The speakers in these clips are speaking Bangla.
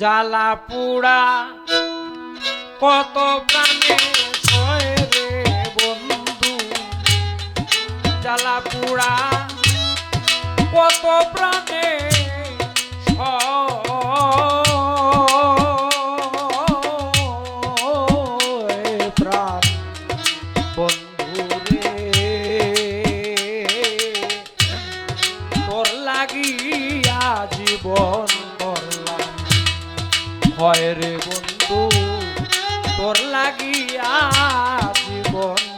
জ্বালা পুড়া কত প্রাণে রে বন্ধু। জ্বালা পুড়া কত প্রাণে তোর লাগিয়া জীবন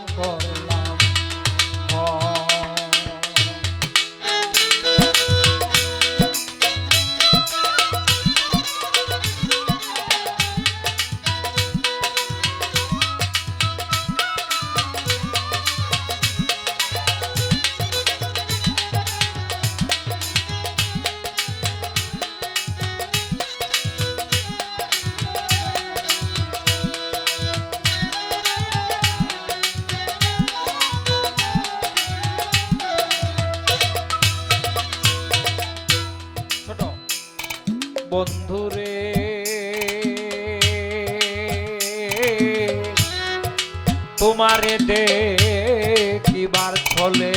বন্ধুরে তোমারে দেখিবার ছলে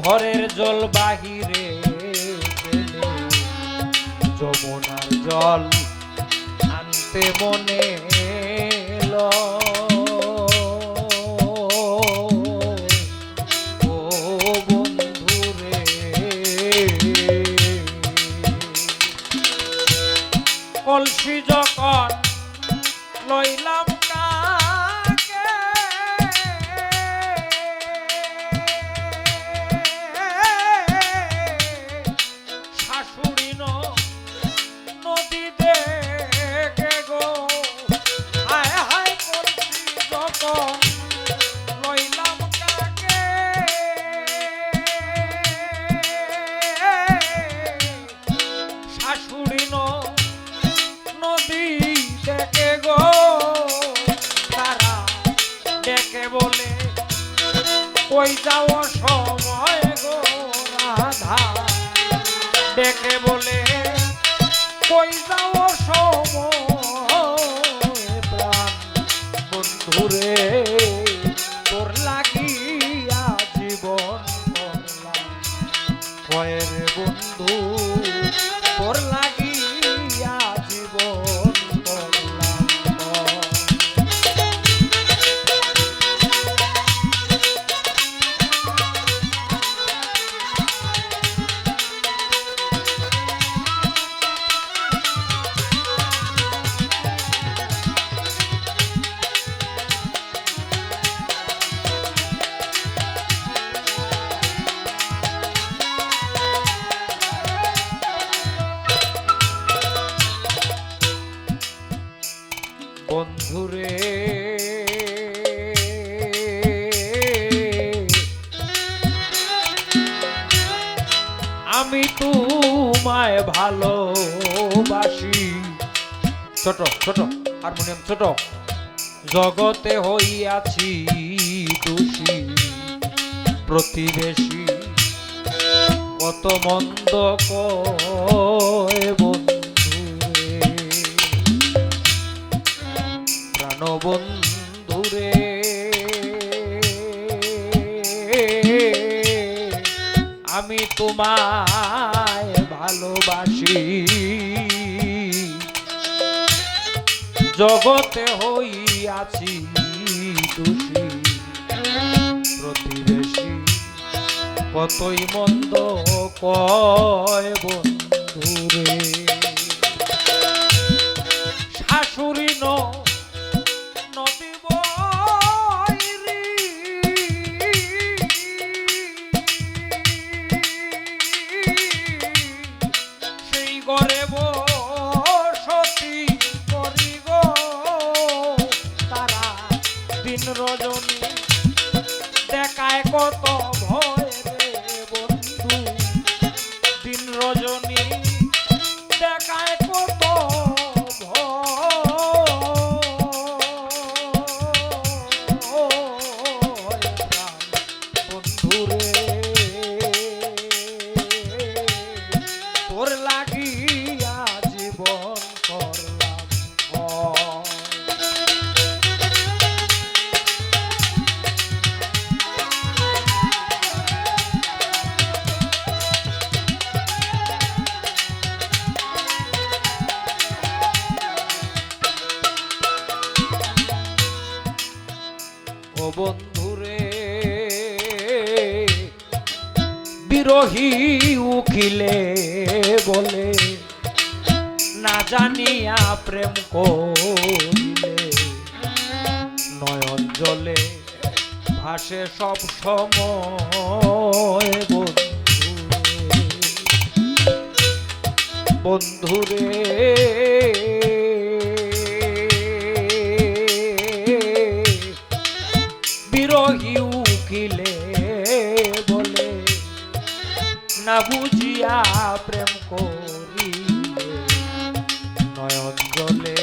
ঘরের জল বাহিরে যমুনার জল আনতে মনে এলো। ডেকে গো তারা ডেকে বলে কই যাও সময় গো রাধা? ডেকে বলে কই যাও আমি তোমায় ভালোবাসি। ছোট ছোট হারমোনিয়াম ছোট। জগতে হইয়াছি দোষী, প্রতিবেশী। কত মন্দ কয় বন্ধুরে। আমি তোমায় ভালোবাসি। জগতে হইয়াছি দোষী প্রতিবেশী। কতই মন্দ কয় বন্ধুরে। বন্ধুরে বিরোহী উকিলে বলে জানিয়া প্রেম করিলে, নয়ন জলে ভাসে সব সময় বন্ধুরে। বন্ধুরে, বিরোহী উকিলে বলে, না বুঝিয়া প্রেম করিলে নয়ন জলে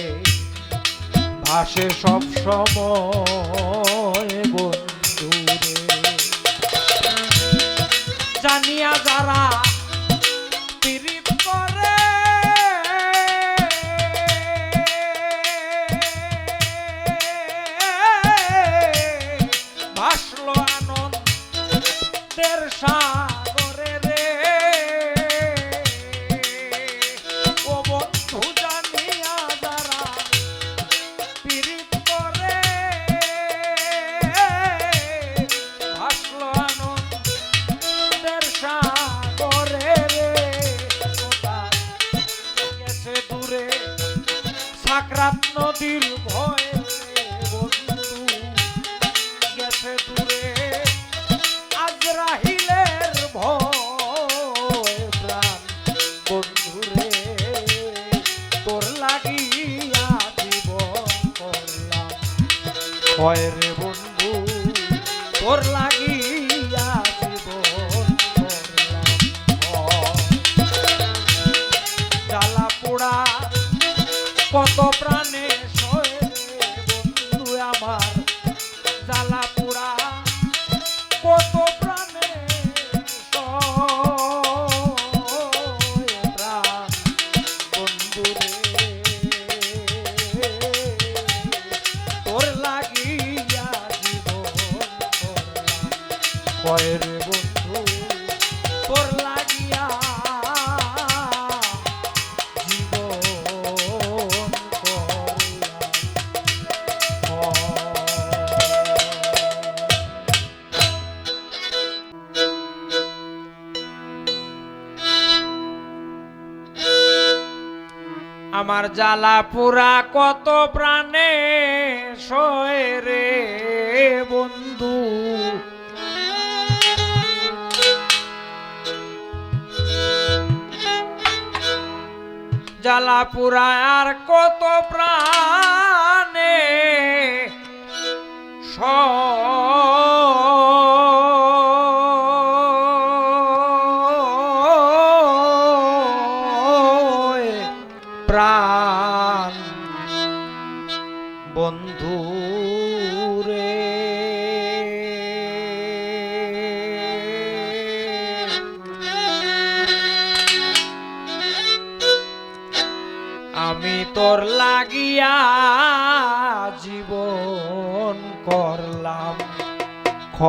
ভাসে সব সময় বন্ধুরে। জানিয়া যারা ভাসলো আনন্দের সাগরে সাকরাত নদীর ভয়ে বন্ধু, গেছে দূরে। আজরাহিলের ভয় প্রাণ বন্ধুরে তোর লাগিয়া জীবন ভয় রে বন্ধু, তোর লাগিয়া জীবন করলাম। পোড়া কত প্রাণে সয়ে বন্ধু আমার, জ্বালা পোড়া, কত প্রাণে প্রাণ বন্ধু তোর লাগিয়া জীবন কয়ের আমার জ্বালা পুরা কত প্রাণে সয় রে বন্ধু। জ্বালা পুরা আর কত প্রাণে সয় প্রাণ। বন্ধু আমি তোর লাগিয়া জীবন করলাম। খ